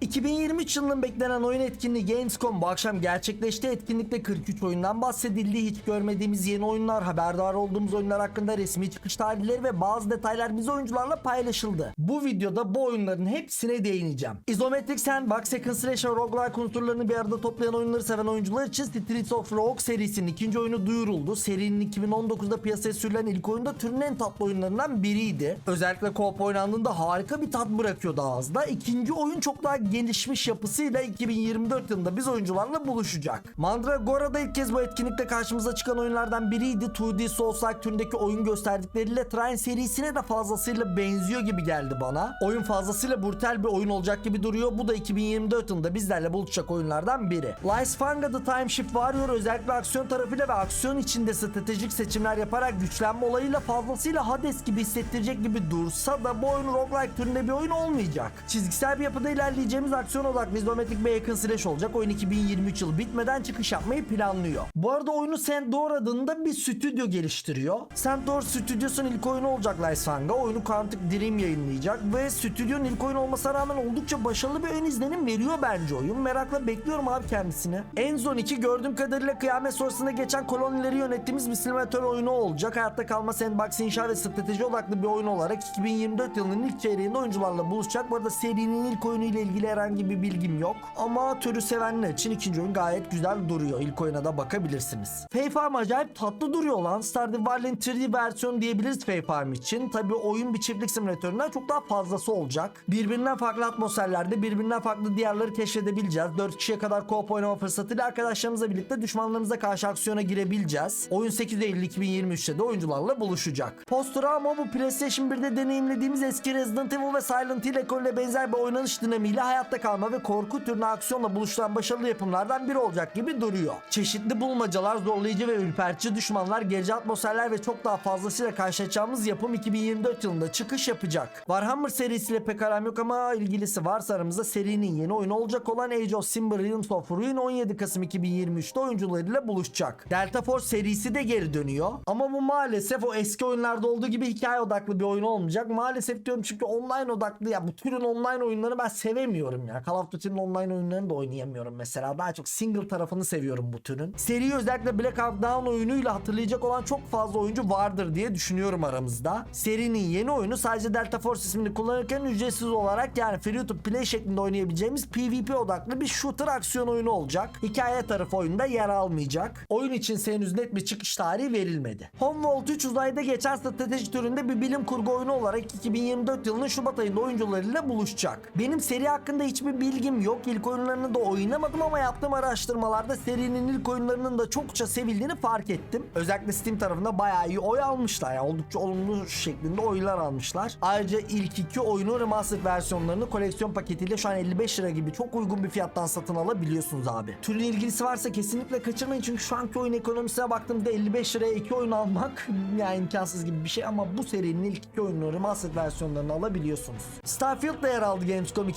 2023 yılının beklenen oyun etkinliği Gamescom bu akşam gerçekleşti. Etkinlikte 43 oyundan bahsedildi. Hiç görmediğimiz yeni oyunlar, haberdar olduğumuz oyunlar hakkında resmi çıkış tarihleri ve bazı detaylar biz oyuncularla paylaşıldı. Bu videoda bu oyunların hepsine değineceğim. Isometric Sandbox, Second Slash ve Roguelike unsurlarını bir arada toplayan oyunları seven oyuncular için Streets of Rogue serisinin ikinci oyunu duyuruldu. Serinin 2019'da piyasaya sürülen ilk oyunda türün en tatlı oyunlarından biriydi. Özellikle co-op oynandığında harika bir tat bırakıyordu ağızda. İkinci oyun çok daha gelişmiş yapısıyla 2024 yılında biz oyuncularla buluşacak. Mandragora'da ilk kez bu etkinlikte karşımıza çıkan oyunlardan biriydi. 2D Souls-like türündeki oyun gösterdikleriyle Trine serisine de fazlasıyla benziyor gibi geldi bana. Oyun fazlasıyla brutal bir oyun olacak gibi duruyor. Bu da 2024 yılında bizlerle buluşacak oyunlardan biri. Lies Fanga The Time Shift Warrior özellikle aksiyon tarafıyla ve aksiyon içinde stratejik seçimler yaparak güçlenme olayıyla fazlasıyla Hades gibi hissettirecek gibi dursa da bu oyun roguelike türünde bir oyun olmayacak. Çizgisel bir yapıda ilerleyeceğimiz aksiyon bir hack and slash olacak. Oyun 2023 yılı bitmeden çıkış yapmayı planlıyor. Bu arada oyunu Sandor adında bir stüdyo geliştiriyor. Sandor stüdyosunun ilk oyunu olacak Lies Fanga. Oyunu Quantic Dream yayınlayacak ve stüdyonun ilk oyunu olmasına rağmen oldukça başarılı bir ön izlenim veriyor bence oyun. Merakla bekliyorum abi kendisini. Enzone 2 gördüğüm kadarıyla kıyamet sonrasında geçen kolonileri yönettiğimiz bir simülatör oyunu olacak. Hayatta kalma sandbox inşa ve strateji odaklı bir oyun olarak 2024 yılının ilk çeyreğinde oyuncularla buluşacak. Bu arada serinin ilk oyunu ile ilgili herhangi bir bilgim yok. Ama türü sevenler için ikinci oyun gayet güzel duruyor. İlk oyuna da bakabilirsiniz. Fae Farm acayip tatlı duruyor lan. Stardew Valley'in 3D versiyonu diyebiliriz Fae Farm için. Tabi oyun bir çiftlik simülatöründen çok daha fazlası olacak. Birbirinden farklı atmosferlerde birbirinden farklı diyarları keşfedebileceğiz. 4 kişiye kadar co-op oynama fırsatıyla arkadaşlarımızla birlikte düşmanlarımıza karşı aksiyona girebileceğiz. Oyun 8 Eylül 2023'te de oyuncularla buluşacak. Postura ama bu PlayStation 1'de deneyimlediğimiz eski Resident Evil ve Silent Hill ekolüne benzer bir oynanış dinamiğiyle hayatta kalma ve korku türüne aksiyonla buluşturan başarılı yapımlardan biri olacak gibi duruyor. Çeşitli bulmacalar, zorlayıcı ve ürpertici düşmanlar, gerici atmosferler ve çok daha fazlasıyla karşılaşacağımız yapım 2024 yılında çıkış yapacak. Warhammer serisiyle pek aram yok ama ilgilisi varsa aramızda serinin yeni oyunu olacak olan Age of Timber Realms of Ruin 17 Kasım 2023'te oyuncularıyla buluşacak. Delta Force serisi de geri dönüyor. Ama bu maalesef o eski oyunlarda olduğu gibi hikaye odaklı bir oyun olmayacak. Maalesef diyorum çünkü online odaklı ya bu türün online oyunları ben sevemiyorum ya. Call of Duty'nin online oyunlarını da oynayamıyorum mesela. Daha çok single tarafını seviyorum bu türün. Seriyi özellikle Black Hawk Down oyunuyla hatırlayacak olan çok fazla oyuncu vardır diye düşünüyorum aramızda. Serinin yeni oyunu sadece Delta Force ismini kullanırken ücretsiz olarak yani free to play şeklinde oynayabileceğimiz PvP odaklı bir shooter aksiyon oyunu olacak. Hikaye tarafı oyunda yer almayacak. Oyun için henüz net bir çıkış tarihi verilmedi. Homeworld 3 uzayda geçen strateji türünde bir bilim kurgu oyunu olarak 2024 yılının Şubat ayında oyuncularıyla buluşacak. Benim seri hakkında hiçbir bilgim yok. İlk oyunlarını da oynamadım ama yaptığım araştırmalarda serinin ilk oyunlarının da çokça sevildiğini fark ettim. Özellikle Steam tarafında bayağı iyi oy almışlar. Yani oldukça olumlu şeklinde oylar almışlar. Ayrıca ilk iki oyunu remastered versiyonlarını koleksiyon paketiyle şu an 55 lira gibi çok uygun bir fiyattan satın alabiliyorsunuz abi. Türün ilgisi varsa kesinlikle kaçırmayın çünkü şu anki oyun ekonomisine baktığımda 55 liraya iki oyun almak yani imkansız gibi bir şey ama bu serinin ilk iki oyununu remastered versiyonlarını alabiliyorsunuz. Starfield da yer aldı Gamescom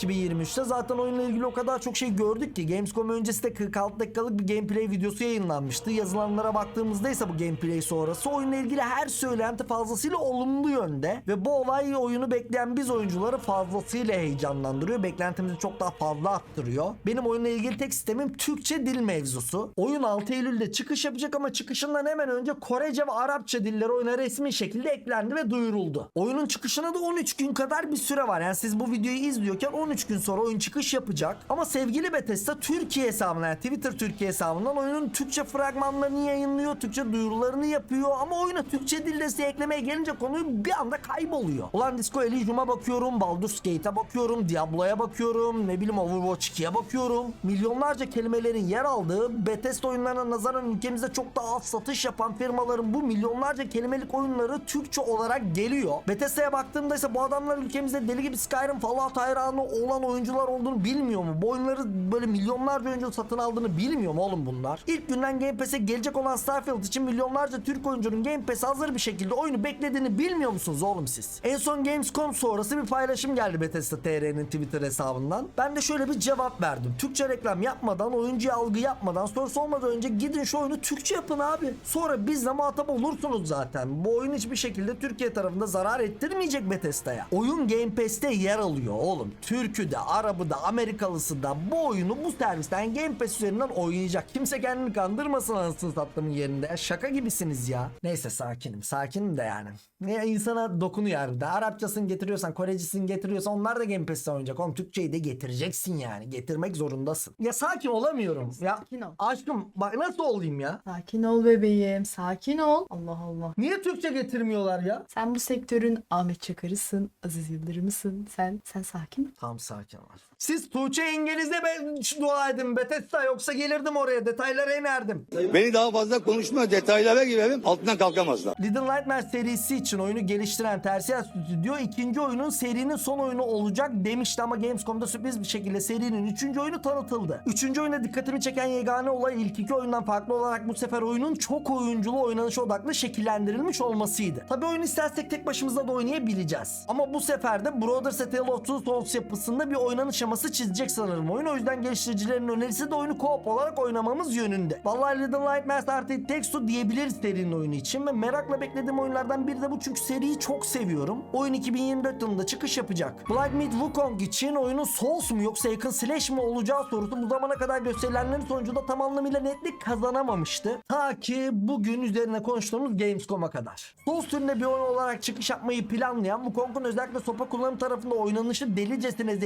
2023'te. Zaten oyunla ilgili o kadar çok şey gördük ki Gamescom öncesi de 46 dakikalık bir gameplay videosu yayınlanmıştı. Yazılanlara baktığımızda ise bu gameplay sonrası oyunla ilgili her söylenti fazlasıyla olumlu yönde ve bu olay oyunu bekleyen biz oyuncuları fazlasıyla heyecanlandırıyor. Beklentimizi çok daha fazla arttırıyor. Benim oyunla ilgili tek sistemim Türkçe dil mevzusu. Oyun 6 Eylül'de çıkış yapacak ama çıkışından hemen önce Korece ve Arapça dilleri oyuna resmi şekilde eklendi ve duyuruldu. Oyunun çıkışına da 13 gün kadar bir süre var. Yani siz bu videoyu izliyorken 13 gün sonra oyun çıkış yapacak. Ama sevgili Bethesda Türkiye hesabından yani Twitter Türkiye hesabından oyunun Türkçe fragmanlarını yayınlıyor. Türkçe duyurularını yapıyor. Ama oyuna Türkçe dil desteği eklemeye gelince konuyu bir anda kayboluyor. Ulan Disco Elysium'a bakıyorum. Baldur's Gate'e bakıyorum. Diablo'ya bakıyorum. Ne bileyim Overwatch 2'ye bakıyorum. Milyonlarca kelimelerin yer aldığı Bethesda oyunlarına nazaran ülkemizde çok daha az satış yapan firmaların bu milyonlarca kelimelik oyunları Türkçe olarak geliyor. Bethesda'ya baktığımda ise bu adamlar ülkemizde deli gibi Skyrim, Fallout hayranı olan oyuncular olduğunu bilmiyor mu? Bu oyunları böyle milyonlarca oyuncu satın aldığını bilmiyor mu oğlum bunlar? İlk günden Game Pass'e gelecek olan Starfield için milyonlarca Türk oyuncunun Game Pass'e hazır bir şekilde oyunu beklediğini bilmiyor musunuz oğlum siz? En son Gamescom sonrası bir paylaşım geldi Bethesda TR'nin Twitter hesabından. Ben de şöyle bir cevap verdim. Türkçe reklam yapmadan, oyuncuya algı yapmadan, sorusu olmadan önce gidin şu oyunu Türkçe yapın abi. Sonra bizle muhatap olursunuz zaten. Bu oyun hiçbir şekilde Türkiye tarafında zarar ettirmeyecek Bethesda'ya. Oyun Game Pass'te yer alıyor oğlum. Türkü de, Arabı da Amerikalısı da bu oyunu bu servisten Game Pass üzerinden oynayacak. Kimse kendini kandırmasın anasını sattığımın yerinde. Ya Şaka gibisiniz ya. Neyse sakinim. Sakinim de yani. Ne insana dokunuyor harbiden. Arapçasını getiriyorsan, Korecisini getiriyorsan onlar da Game Pass'te oynayacak. Oğlum Türkçeyi de getireceksin yani. Getirmek zorundasın. Ya sakin olamıyorum. Ya Sakin ol. aşkım bak nasıl olayım ya? Sakin ol bebeğim. Sakin ol. Allah Allah. Niye Türkçe getirmiyorlar ya? Sen bu sektörün Ahmet Çakar'ısın. Aziz Yıldırım'ısın. Sen sen sakin. Tam sakin ol. Siz Tuğçe İngiliz'de ben dua edin Bethesda yoksa gelirdim oraya detaylara inerdim. Beni daha fazla konuşma detaylara girelim altından kalkamazlar. Little Nightmares serisi için oyunu geliştiren Tersia Stüdyo ikinci oyunun serinin son oyunu olacak demişti ama Gamescom'da sürpriz bir şekilde serinin üçüncü oyunu tanıtıldı. Üçüncü oyuna dikkatimi çeken yegane olay ilk iki oyundan farklı olarak bu sefer oyunun çok oyunculu oynanış odaklı şekillendirilmiş olmasıydı. Tabi oyunu istersek tek başımıza da oynayabileceğiz. Ama bu sefer de Brothers A Tale of Two Souls yapısında bir oynanış şeması çizecek sanırım oyun. O yüzden geliştiricilerin önerisi de oyunu co-op olarak oynamamız yönünde. Vallahi Little Nightmares artı It Takes Two diyebiliriz serinin oyunu için ve merakla beklediğim oyunlardan biri de bu çünkü seriyi çok seviyorum. Oyun 2024 yılında çıkış yapacak. Black Myth Wukong için oyunun Souls mu yoksa yakın Slash mi olacağı sorusu bu zamana kadar gösterilenlerin sonucunda tam anlamıyla netlik kazanamamıştı. Ta ki bugün üzerine konuştuğumuz Gamescom'a kadar. Souls türünde bir oyun olarak çıkış yapmayı planlayan Wukong'un özellikle sopa kullanım tarafında oynanışı delicesine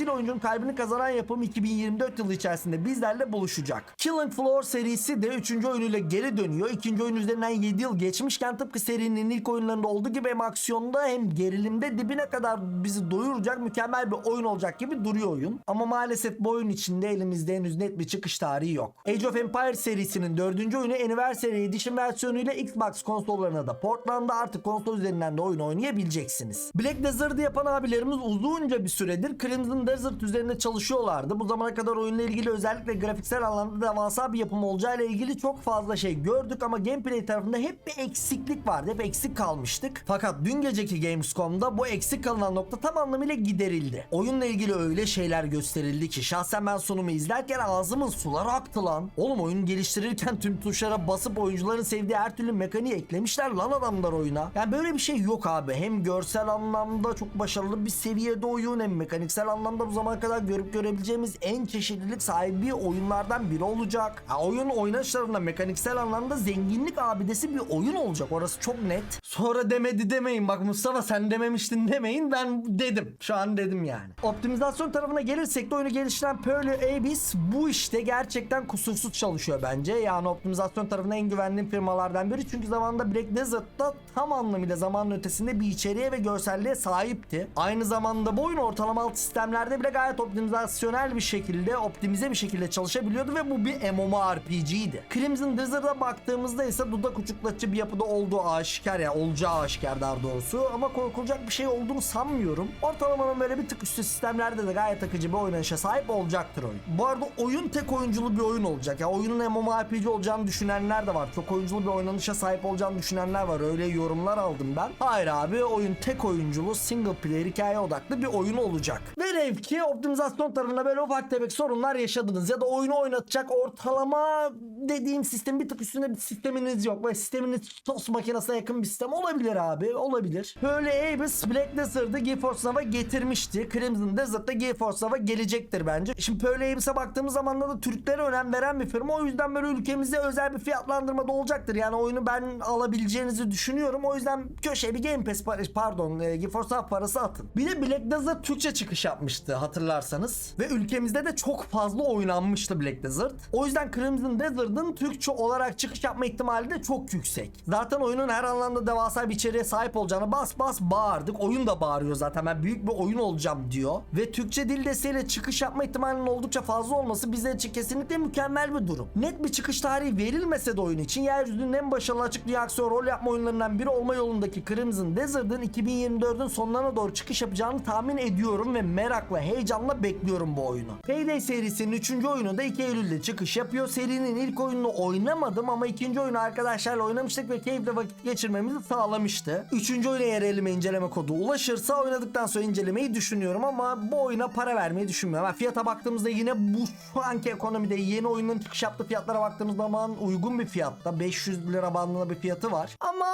zenginleştirmesiyle oyuncunun kalbini kazanan yapım 2024 yılı içerisinde bizlerle buluşacak. Killing Floor serisi de 3. oyunuyla geri dönüyor. İkinci oyun üzerinden 7 yıl geçmişken tıpkı serinin ilk oyunlarında olduğu gibi hem aksiyonda hem gerilimde dibine kadar bizi doyuracak mükemmel bir oyun olacak gibi duruyor oyun. Ama maalesef bu oyun içinde elimizde henüz net bir çıkış tarihi yok. Age of Empires serisinin 4. oyunu Anniversary Edition versiyonuyla Xbox konsollarına da portlandı. Artık konsol üzerinden de oyun oynayabileceksiniz. Black Desert'ı yapan abilerimiz uzunca bir süredir Crimson Desert üzerinde çalışıyorlardı. Bu zamana kadar oyunla ilgili özellikle grafiksel anlamda devasa bir yapım olacağıyla ilgili çok fazla şey gördük ama gameplay tarafında hep bir eksiklik vardı. Hep eksik kalmıştık. Fakat dün geceki Gamescom'da bu eksik kalınan nokta tam anlamıyla giderildi. Oyunla ilgili öyle şeyler gösterildi ki şahsen ben sunumu izlerken ağzımın suları aktı lan. Oğlum oyun geliştirirken tüm tuşlara basıp oyuncuların sevdiği her türlü mekaniği eklemişler lan adamlar oyuna. Yani böyle bir şey yok abi. Hem görsel anlamda çok başarılı bir seviyede oyun hem mekaniksel anlamda bu zamana kadar görüp görebileceğimiz en çeşitlilik sahibi oyunlardan biri olacak. Ha, oyun oynanışlarında mekaniksel anlamda zenginlik abidesi bir oyun olacak. Orası çok net. Sonra demedi demeyin. Bak Mustafa sen dememiştin demeyin. Ben dedim. Şu an dedim yani. Optimizasyon tarafına gelirsek de oyunu geliştiren Pearl Abyss bu işte gerçekten kusursuz çalışıyor bence. Yani optimizasyon tarafına en güvendiğim firmalardan biri. Çünkü zamanında Black Desert'ta tam anlamıyla zamanın ötesinde bir içeriğe ve görselliğe sahipti. Aynı zamanda bu oyun ortalama alt sistemlerde bile gayet optimizasyonel bir şekilde, optimize bir şekilde çalışabiliyordu ve bu bir MMORPG'ydi. Crimson Desert'a baktığımızda ise dudak uçuklatıcı bir yapıda olduğu aşikar ya olacağı aşikar daha doğrusu ama korkulacak bir şey olduğunu sanmıyorum. Ortalamanın böyle bir tık üstü sistemlerde de gayet akıcı bir oynanışa sahip olacaktır oyun. Bu arada oyun tek oyunculu bir oyun olacak. Ya oyunun MMORPG olacağını düşünenler de var. Çok oyunculu bir oynanışa sahip olacağını düşünenler var. Öyle yorumlar aldım ben. Hayır abi oyun tek oyunculu single player hikaye odaklı bir oyun olacak. Velev ki optimizasyon tarafında böyle ufak tefek sorunlar yaşadınız ya da oyunu oynatacak ortalama dediğim sistem bir tık üstünde bir sisteminiz yok ve sisteminiz tost makinesine yakın bir sistem olabilir abi olabilir. Böyle Abyss Black Desert'ı GeForce Now'a getirmişti. Crimson Desert'ta GeForce Now'a gelecektir bence. Şimdi Pearl Abyss'e baktığımız zaman da Türklere önem veren bir firma. O yüzden böyle ülkemizde özel bir fiyatlandırma da olacaktır. Yani oyunu ben alabileceğinizi düşünüyorum. O yüzden köşeye bir Game Pass par- pardon e, GeForce Now parası atın. Bir de Black Desert Türkçe çıkış yapmıştı hatırlarsanız. Ve ülkemizde de çok fazla oynanmıştı Black Desert. O yüzden Crimson Desert'ın Türkçe olarak çıkış yapma ihtimali de çok yüksek. Zaten oyunun her anlamda devasa bir içeriğe sahip olacağını bas bas bağırdık. Oyun da bağırıyor zaten ben büyük bir oyun olacağım diyor. Ve Türkçe dil desteğiyle çıkış yapma ihtimalinin oldukça fazla olması bizler için kesinlikle mükemmel bir durum. Net bir çıkış tarihi verilmese de oyun için yeryüzünün en başarılı açık dünya aksiyon rol yapma oyunlarından biri olma yolundaki Crimson Desert'ın 2024'ün sonlarına doğru çıkış yapacağını tahmin ediyorum ve merakla, heyecanla bekliyorum bu oyunu. Payday serisinin 3. oyunu da 2 Eylül'de çıkış yapıyor. Serinin ilk oyununu oynamadım ama ikinci oyunu arkadaşlarla oynamıştık ve keyifle vakit geçirmemizi sağlamıştı. Üçüncü oyuna eğer elime inceleme kodu ulaşırsa oynadıktan sonra incelemeyi düşünüyorum ama bu oyuna para vermeyi düşünmüyorum. Ha, fiyata baktığımızda yine bu şu anki ekonomide yeni oyunun çıkış yaptığı fiyatlara baktığımız zaman uygun bir fiyatta. 500 lira bandında bir fiyatı var. Ama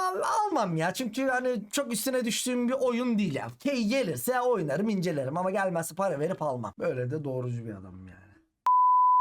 almam ya çünkü hani çok üstüne düştüğüm bir oyun değil ya. Key gelirse oynarım incelerim ama gelmez isterse para verip almam. Böyle de doğrucu bir adamım yani.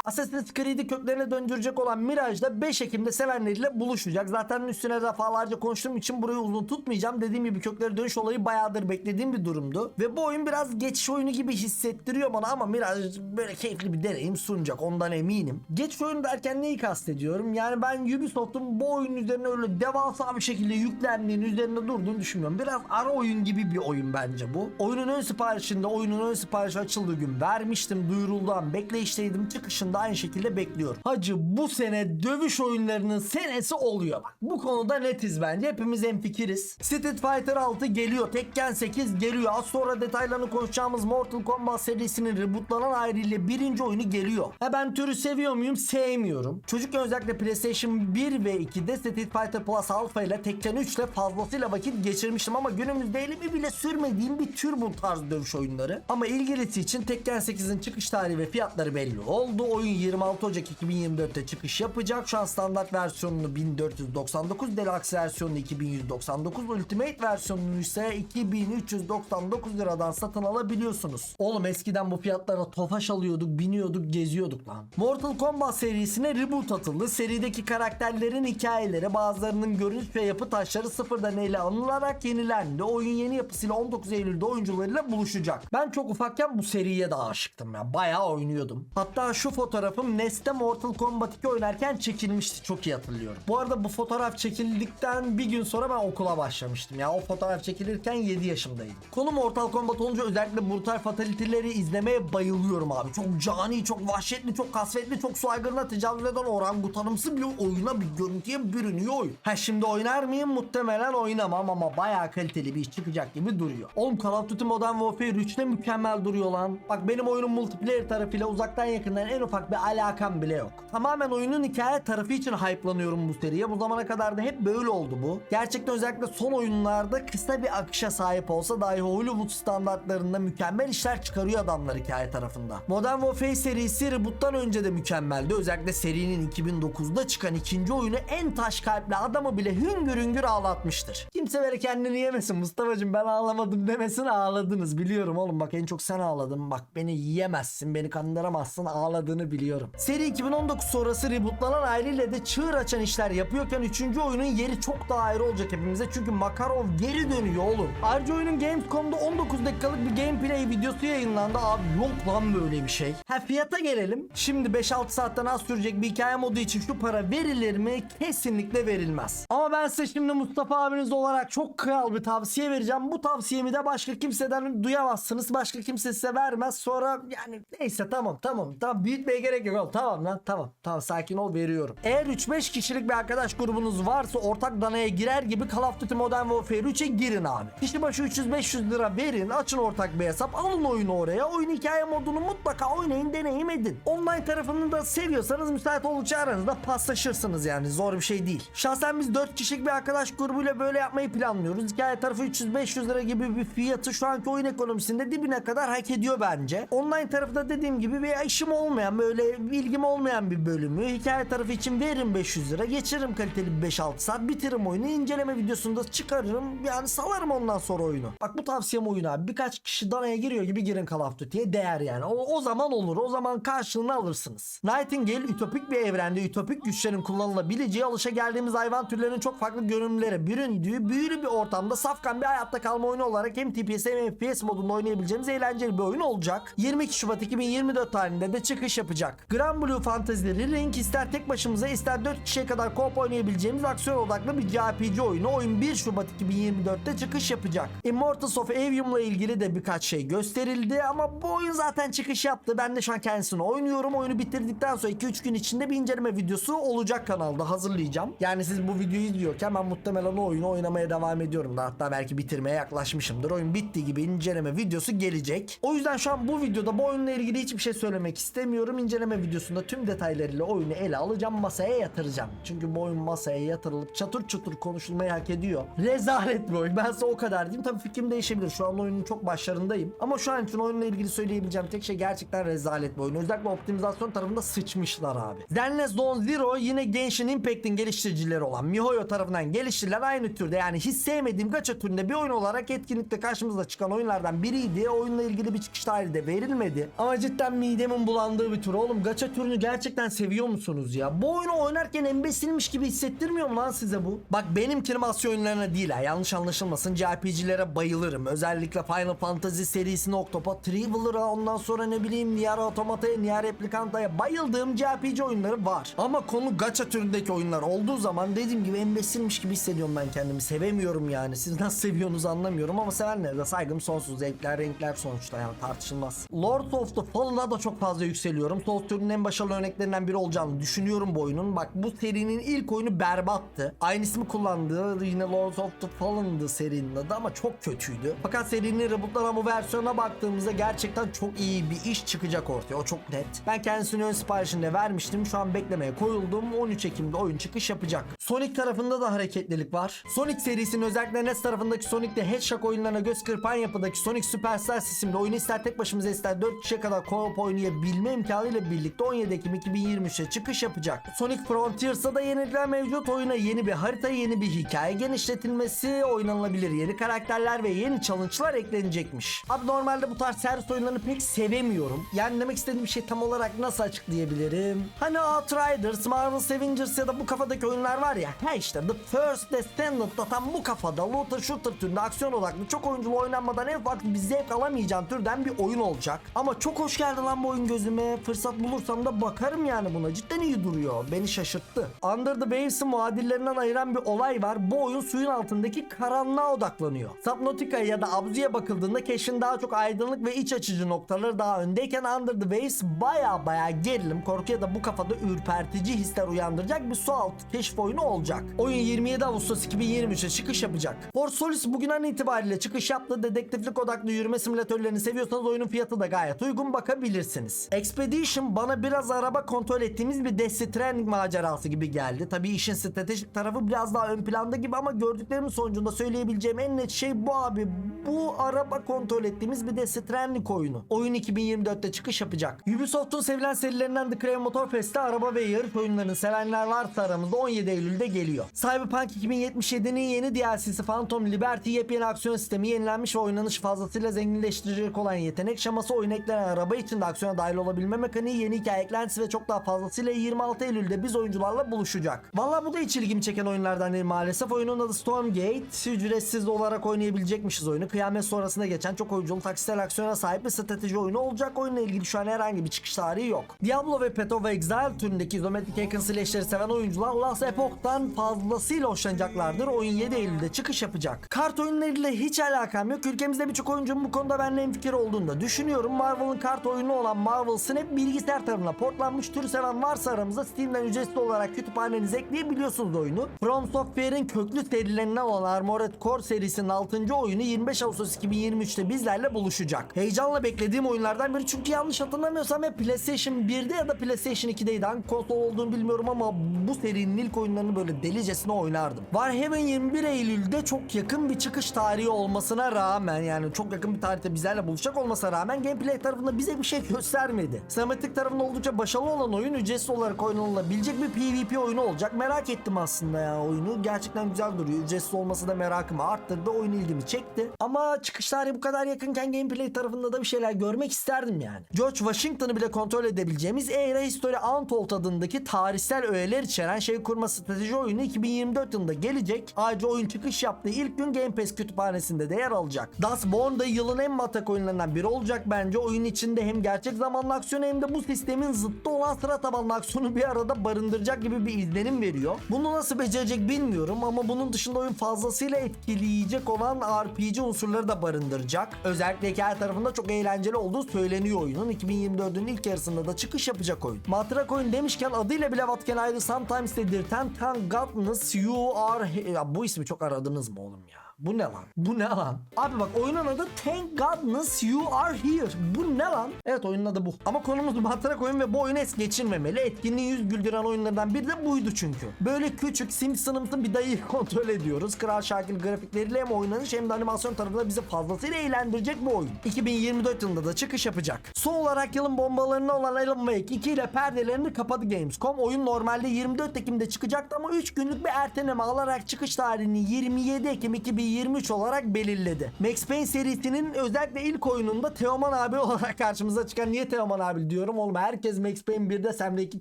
Assassin's Creed'i köklerine döndürecek olan Mirage'da 5 Ekim'de sevenleriyle buluşacak. Zaten üstüne defalarca konuştuğum için burayı uzun tutmayacağım. Dediğim gibi köklere dönüş olayı bayağıdır beklediğim bir durumdu. Ve bu oyun biraz geçiş oyunu gibi hissettiriyor bana ama Mirage böyle keyifli bir deneyim sunacak ondan eminim. Geçiş oyunu derken neyi kastediyorum? Yani ben Ubisoft'un bu oyun üzerine öyle devasa bir şekilde yüklendiğini üzerinde durduğunu düşünmüyorum. Biraz ara oyun gibi bir oyun bence bu. Oyunun ön siparişinde oyunun ön siparişi açıldığı gün vermiştim duyuruldu an bekleyişteydim çıkışında aynı şekilde bekliyorum. Hacı bu sene dövüş oyunlarının senesi oluyor bak. Bu konuda netiz bence hepimiz hemfikiriz. Street Fighter 6 geliyor. Tekken 8 geliyor. Az sonra detaylarını konuşacağımız Mortal Kombat serisinin rebootlanan ayrıyla birinci oyunu geliyor. Ha ben türü seviyor muyum? Sevmiyorum. Çocukken özellikle PlayStation 1 ve 2'de Street Fighter Plus Alpha ile Tekken 3 ile fazlasıyla vakit geçirmiştim ama günümüzde elimi bile sürmediğim bir tür bu tarz dövüş oyunları. Ama ilgilisi için Tekken 8'in çıkış tarihi ve fiyatları belli oldu. Oyun 26 Ocak 2024'te çıkış yapacak. Şu an standart versiyonunu 1499, Deluxe versiyonunu 2199, Ultimate versiyonunu ise 2399 liradan satın alabiliyorsunuz. Oğlum eskiden bu fiyatlara tofaş alıyorduk, biniyorduk, geziyorduk lan. Mortal Kombat serisine reboot atıldı. Serideki karakterlerin hikayeleri, bazılarının görünüş ve yapı taşları sıfırdan ele alınarak yenilendi. Oyun yeni yapısıyla 19 Eylül'de oyuncularıyla buluşacak. Ben çok ufakken bu seriye de aşıktım ya. Bayağı oynuyordum. Hatta şu fotoğrafım NES'te Mortal Kombat 2 oynarken çekilmişti. Çok iyi hatırlıyorum. Bu arada bu fotoğraf çekildikten bir gün sonra ben okula başlamıştım ya. O fotoğraf çekilirken 7 yaşımdaydım. Konu Mortal Kombat olunca özellikle brutal fatality'leri izlemeye bayılıyorum abi. Çok cani, çok vahşetli, çok kasvetli, çok saygınla tecavüz eden orangutanımsı bir oyuna bir görüntüye bürünüyor oyun. Ha şimdi oynar mıyım? Muhtemelen oynamam ama bayağı kaliteli bir iş çıkacak gibi duruyor. Oğlum Call of Duty Modern Warfare 3 de mükemmel duruyor lan. Bak benim oyunun multiplayer tarafıyla uzaktan yakından en ufak bir alakam bile yok. Tamamen oyunun hikaye tarafı için hype'lanıyorum bu seriye. Bu zamana kadar da hep böyle oldu bu. Gerçekten özellikle son oyunlarda kısa bir akışa sahip olsa dahi Hollywood standartlarında mükemmel işler çıkarıyor adamlar hikaye tarafında. Modern Warfare serisi reboot'tan önce de mükemmeldi. Özellikle serinin 2009'da çıkan ikinci oyunu en taş kalpli adamı bile hüngür hüngür ağlatmıştır. Kimse böyle kendini yemesin Mustafa'cığım ben ağlamadım demesin ağladınız biliyorum oğlum bak en çok sen ağladın bak beni yiyemezsin beni kandıramazsın ağladığını biliyorum. Seri 2019 sonrası rebootlanan aileyle de çığır açan işler yapıyorken 3. oyunun yeri çok daha ayrı olacak hepimize çünkü Makarov geri dönüyor oğlum. Ayrıca oyunun Gamescom'da 19 dakikalık bir gameplay videosu yayınlandı abi yok lan böyle bir şey. Ha fiyata gelelim. Şimdi 5-6 saatten az sürecek bir hikaye modu için şu para verilir mi? Kesinlikle verilmez. Ama ben size şimdi Mustafa abiniz olarak çok kral bir tavsiye vereceğim. Bu tavsiyemi de başka kimseden duyamazsınız. Başka kimse size vermez. Sonra yani neyse tamam tamam. Tamam büyütmeye gerek yok oğlum. Tamam lan tamam. Tamam sakin ol veriyorum. Eğer 3-5 kişilik bir arkadaş grubunuz varsa ortak danaya girer gibi Call of Duty Modern Warfare 3'e girin abi. Kişi başı 300-500 lira verin. Açın ortak bir hesap. Alın oyunu oraya. Oyun hikaye modunu mutlaka oynayın deneyim edin. Online tarafını da seviyorsanız müsait oldukça aranızda paslaşırsınız yani. Zor bir şey değil. Şahsen biz 4 kişilik bir arkadaş grubuyla böyle yapmayı planlıyoruz. Hikaye tarafı 300-500 lira gibi bir fiyatı şu anki oyun ekonomisinde dibine kadar hak ediyor bence. Online tarafı da dediğim gibi bir işim olmayan böyle bilgim olmayan bir bölümü. Hikaye tarafı için veririm 500 lira. Geçiririm kaliteli bir 5-6 saat. Bitiririm oyunu. inceleme videosunu da çıkarırım. Yani salarım ondan sonra oyunu. Bak bu tavsiyem oyun abi. Birkaç kişi danaya giriyor gibi girin Call of Duty'ye. Değer yani. O, o zaman olur. O zaman karşılığını alırsınız. Nightingale ütopik bir evrende ütopik güçlerin kullanılabileceği alışa geldiğimiz hayvan türlerinin çok farklı görünümlere büründüğü büyülü bir ortamda safkan bir hayatta kalma oyunu olarak hem TPS hem FPS modunda oynayabileceğimiz eğlenceli bir oyun olacak. 22 Şubat 2024 tarihinde de çıkış yapacak. Grand Blue Fantasy'leri renk ister tek başımıza ister 4 kişiye kadar co-op oynayabileceğimiz aksiyon odaklı bir JRPG oyunu. Oyun 1 Şubat 2024'te çıkış yapacak. Immortals of Avium'la ilgili de birkaç şey gösterildi ama bu oyun zaten çıkış yaptı. Ben de şu an kendisini oynuyorum. Oyunu bitirdikten sonra 2-3 gün içinde bir inceleme videosu olacak kanalda hazırlayacağım. Yani siz bu videoyu izliyorken ben muhtemelen o oyunu oynamaya devam ediyorum da hatta belki bitirmeye yaklaşmışımdır. Oyun bittiği gibi inceleme videosu gelecek. O yüzden şu an bu videoda bu oyunla ilgili hiçbir şey söylemek istemiyorum. İnceleme videosunda tüm detaylarıyla oyunu ele alacağım masaya yatıracağım. Çünkü bu oyun masaya yatırılıp çatır çutur konuşulmayı hak ediyor. Rezalet bir oyun. Ben size o kadar diyeyim. Tabii fikrim değişebilir. Şu an oyunun çok başlarındayım. Ama şu an için oyunla ilgili söyleyebileceğim tek şey gerçekten rezalet bir oyun. Özellikle optimizasyon tarafında sıçmışlar abi. Zenless Dawn Zero yine Genshin Impact'in geliştiricileri olan MiHoYo tarafından geliştirilen aynı türde yani hiç sevmediğim gacha türünde bir oyun olarak etkinlikte karşımıza çıkan oyunlardan biriydi. Oyunla ilgili bir çıkış tarihi de verilmedi. Ama cidden midemin bulandığı bir tür. Oğlum gacha türünü gerçekten seviyor musunuz ya? Bu oyunu oynarken embesilmiş gibi hissettirmiyor mu lan size bu? Bak benim animasyon oyunlarına değil ha. Yanlış anlaşılmasın. JRPG'lere bayılırım. Özellikle Final Fantasy serisine Octopath Traveler'a ondan sonra ne bileyim Nier Automata'ya, Nier Replicanta'ya bayıldığım JRPG oyunları var. Ama konu gacha türündeki oyunlar olduğu zaman dediğim gibi embesilmiş gibi hissediyorum ben kendimi. Sevemiyorum yani. Siz nasıl seviyorsunuz anlamıyorum ama sevenlere de saygım sonsuz. Zevkler, renkler sonuçta yani tartışılmaz. Lords of the Fallen'a da çok fazla yükseliyorum. Souls türünün en başarılı örneklerinden biri olacağını düşünüyorum bu oyunun. Bak bu serinin ilk oyunu berbattı. Aynı ismi kullandığı yine Lords of the Fallen'dı serinin adı ama çok kötüydü. Fakat serinin rebootlara bu versiyona baktığımızda gerçekten çok iyi bir iş çıkacak ortaya. O çok net. Ben kendisini ön siparişini de vermiştim. Şu an beklemeye koyuldum. 13 Ekim'de oyun çıkış yapacak. Sonic tarafında da hareketlilik var. Sonic serisinin özellikle NES tarafındaki Sonic de Hedgehog oyunlarına göz kırpan yapıdaki Sonic Superstars isimli oyunu ister tek başımıza ister 4 kişiye kadar co-op oynayabilme imkanıyla birlikte 17 Ekim 2023'te çıkış yapacak. Sonic Frontiers'a da yenilikler mevcut. Oyuna yeni bir harita, yeni bir hikaye genişletilmesi, oynanılabilir yeni karakterler ve yeni challenge'lar eklenecekmiş. Abi normalde bu tarz servis oyunlarını pek sevemiyorum. Yani demek istediğim şey tam olarak nasıl açıklayabilirim? Hani Outriders, Marvel's Avengers ya da bu kafadaki oyunlar var ya. Ha işte The First Descendant da tam bu kafada looter shooter türünde aksiyon odaklı çok oyunculu oynanmadan en ufak bir zevk alamayacağın türden bir oyun olacak. Ama çok hoş geldi lan bu oyun gözüme. Fırsat bulursam da bakarım yani buna. Cidden iyi duruyor. Beni şaşırttı. Under the Waves'i muadillerinden ayıran bir olay var. Bu oyun suyun altındaki karanlığa odaklanıyor. Subnautica ya da Abzu'ya bakıldığında keşfin daha çok aydınlık ve iç açıcı noktaları daha öndeyken Under the Waves baya baya gerilim, korku ya da bu kafada ürpertici hisler uyandıracak bir su altı keşif oyunu olacak. Oyun 27 Ağustos 2023'e çıkış yapacak. For Solis bugün an itibariyle çıkış yaptı. Dedektiflik odaklı yürüme simülatörlerini seviyorsanız oyunun fiyatı da gayet uygun bakabilirsiniz. Expedition bana biraz araba kontrol ettiğimiz bir Death Stranding macerası gibi geldi. Tabii işin stratejik tarafı biraz daha ön planda gibi ama gördüklerimin sonucunda söyleyebileceğim en net şey bu abi. Bu araba kontrol ettiğimiz bir Death Stranding oyunu. Oyun 2024'te çıkış yapacak. Ubisoft'un sevilen serilerinden The Crave Motor Fest'te araba ve yarış oyunlarını sevenler varsa aramızda 17 Eylül'de geliyor. Cyberpunk 2077'nin yeni DLC'si Phantom Liberty yepyeni aksiyon sistemi yenilenmiş ve oynanışı fazlasıyla zenginleştirecek olan yetenek şaması oyuna eklenen araba için de aksiyona dahil olabilme mekaniği yeni hikaye eklentisi ve çok daha fazlasıyla 26 Eylül'de biz oyuncularla buluşacak. Valla bu da hiç ilgimi çeken oyunlardan değil maalesef. Oyunun adı Stormgate. Ücretsiz olarak oynayabilecekmişiz oyunu. Kıyamet sonrasında geçen çok oyunculu taksitsel aksiyona sahip bir strateji oyunu olacak. Oyunla ilgili şu an herhangi bir çıkış tarihi yok. Diablo ve Path of Exile türündeki izometrik hack slash'leri seven oyuncular Last Epoch'tan fazlasıyla hoşlanacaklardır. Oyun 7 Eylül'de çıkış yapacak. Kart oyunlarıyla hiç alakam yok. Ülkemizde birçok oyuncunun bu konuda benimle hemfikir olduğunu da düşünüyorum. Marvel'ın kart oyunu olan Marvel Snap bilgisayar tarafına portlanmış. Türü seven varsa aramızda Steam'den ücretsiz olarak kütüphanenize ekleyebiliyorsunuz oyunu. From Software'in köklü serilerinden olan Armored Core serisinin 6. oyunu 25 Ağustos 2023'te bizlerle buluşacak. Heyecanla beklediğim oyunlardan biri çünkü yanlış hatırlamıyorsam ya PlayStation 1'de ya da PlayStation 2'deydi. Hangi konsol olduğunu bilmiyorum ama bu serinin ilk oyunlarını böyle delicesine oynardım. Warhammer 21 Eylül'de çok yakın bir çıkış tarihi olmasına rağmen yani çok yakın bir tarihte bizlerle buluşacak olmasına rağmen gameplay tarafında bize bir şey göstermedi. Sinematik tarafında oldukça başarılı olan oyun ücretsiz olarak oynanılabilecek bir PvP oyunu olacak. Merak ettim aslında ya oyunu. Gerçekten güzel duruyor. Ücretsiz olması da merakımı arttırdı. Oyun ilgimi çekti. Ama çıkış tarihi bu kadar yakınken gameplay tarafında da bir şeyler görmek isterdim yani. George Washington'ı bile kontrol edebileceğimiz Era History Untold adındaki tarihsel öğeler içeren şey kurma strateji oyunu 2024 yılında gelecek. Ayrıca oyun çıkış yaptığı ilk gün Game Pass kütüphanesinde de yer alacak. Dustborn da yılın en matak oyunlarından biri olacak bence. Oyun içinde hem gerçek zamanlı aksiyonu hem de bu sistemin zıttı olan sıra tabanlı aksiyonu bir arada barındıracak gibi bir izlenim veriyor. Bunu nasıl becerecek bilmiyorum ama bunun dışında oyun fazlasıyla etkileyecek olan RPG unsurları da barındıracak. Özellikle hikaye tarafında çok eğlenceli olduğu söyleniyor oyunun. 2024'ün ilk yarısında da çıkış yapacak oyun. Matrak oyun demişken adıyla bile What Can Sometimes dedirten Thank Godness You Are ya bu ismi çok aradınız mı oğlum ya? Bu ne lan? Bu ne lan? Abi bak oyunun adı Thank Godness You Are Here. Bu ne lan? Evet oyunun adı bu. Ama konumuz matrak oyun ve bu oyunu es geçirmemeli. Etkinliği yüz güldüren oyunlardan biri de buydu çünkü. Böyle küçük Simpsons'ın bir dayıyı kontrol ediyoruz. Kral Şakir grafikleriyle hem oynanış hem de animasyon tarafında bizi fazlasıyla eğlendirecek bu oyun. 2024 yılında da çıkış yapacak. Son olarak yılın bombalarına olan Alan Wake 2 ile perdelerini kapadı Gamescom. Oyun normalde 24 Ekim'de çıkacaktı ama 3 günlük bir erteleme alarak çıkış tarihini 27 Ekim 2023 olarak belirledi. Max Payne serisinin özellikle ilk oyununda Teoman abi olarak karşımıza çıkan niye Teoman abi diyorum oğlum herkes Max Payne 1'de Sam Lake'i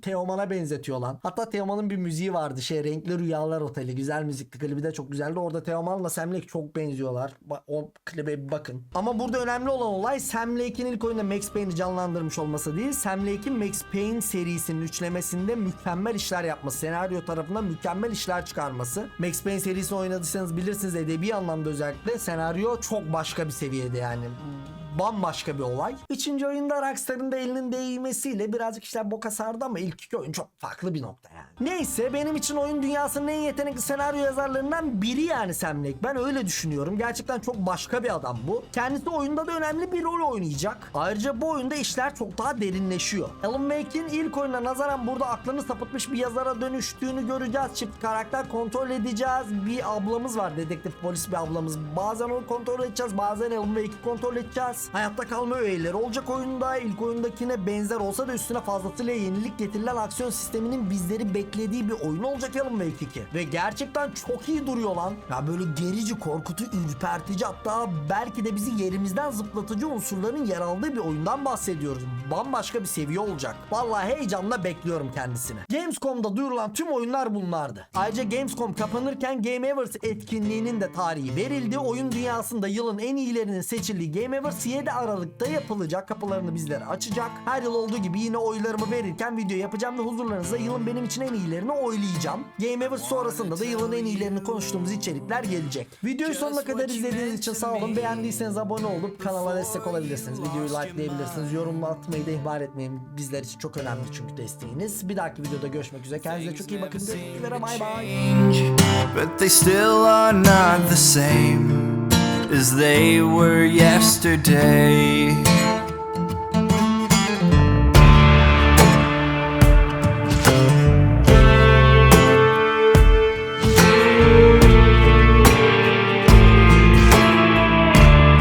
Teoman'a benzetiyor lan. Hatta Teoman'ın bir müziği vardı şey Renkli Rüyalar Oteli güzel müzikli klibi de çok güzeldi. Orada Teoman'la Sam Lake çok benziyorlar. O klibe bir bakın. Ama burada önemli olan olay Sam Lake'in ilk oyunda Max Payne'i canlandırmış olması değil. Sam Lake'in Max Payne serisinin üçlemesinde mükemmel işler yapması. Senaryo tarafından mükemmel işler çıkarması. Max Payne serisini oynadıysanız bilirsiniz edebi anlamda özellikle senaryo çok başka bir seviyede yani bambaşka bir olay. Üçüncü oyunda Rockstar'ın da elinin değmesiyle birazcık işler boka sardı ama ilk iki oyun çok farklı bir nokta yani. Neyse benim için oyun dünyasının en yetenekli senaryo yazarlarından biri yani Sam Lake. Ben öyle düşünüyorum. Gerçekten çok başka bir adam bu. Kendisi oyunda da önemli bir rol oynayacak. Ayrıca bu oyunda işler çok daha derinleşiyor. Alan Wake'in ilk oyuna nazaran burada aklını sapıtmış bir yazara dönüştüğünü göreceğiz. Çift karakter kontrol edeceğiz. Bir ablamız var dedektif polis bir ablamız. Bazen onu kontrol edeceğiz. Bazen Alan Wake'i kontrol edeceğiz. Hayatta kalma öğeleri olacak oyunda. İlk oyundakine benzer olsa da üstüne fazlasıyla yenilik getirilen aksiyon sisteminin bizleri beklediği bir oyun olacak Alan Wake 2. Ve gerçekten çok iyi duruyor lan. Ya böyle gerici, korkutucu, ürpertici hatta belki de bizi yerimizden zıplatıcı unsurların yer aldığı bir oyundan bahsediyoruz. Bambaşka bir seviye olacak. Vallahi heyecanla bekliyorum kendisini. Gamescom'da duyurulan tüm oyunlar bunlardı. Ayrıca Gamescom kapanırken Game Awards etkinliğinin de tarihi verildi. Oyun dünyasında yılın en iyilerinin seçildiği Game Awards 7 Aralık'ta yapılacak. Kapılarını bizlere açacak. Her yıl olduğu gibi yine oylarımı verirken video yapacağım ve huzurlarınızda yılın benim için en iyilerini oylayacağım. Game Awards sonrasında da yılın en iyilerini konuştuğumuz içerikler gelecek. Videoyu sonuna kadar izlediğiniz için sağ olun. Beğendiyseniz abone olup kanala destek olabilirsiniz. Videoyu likeleyebilirsiniz. Yorum atmayı da ihmal etmeyin. Bizler için çok önemli çünkü desteğiniz. Bir dahaki videoda görüşmek üzere. Kendinize çok iyi bakın. Görüşmek üzere. Bay bay. but they still are not the same as they were yesterday.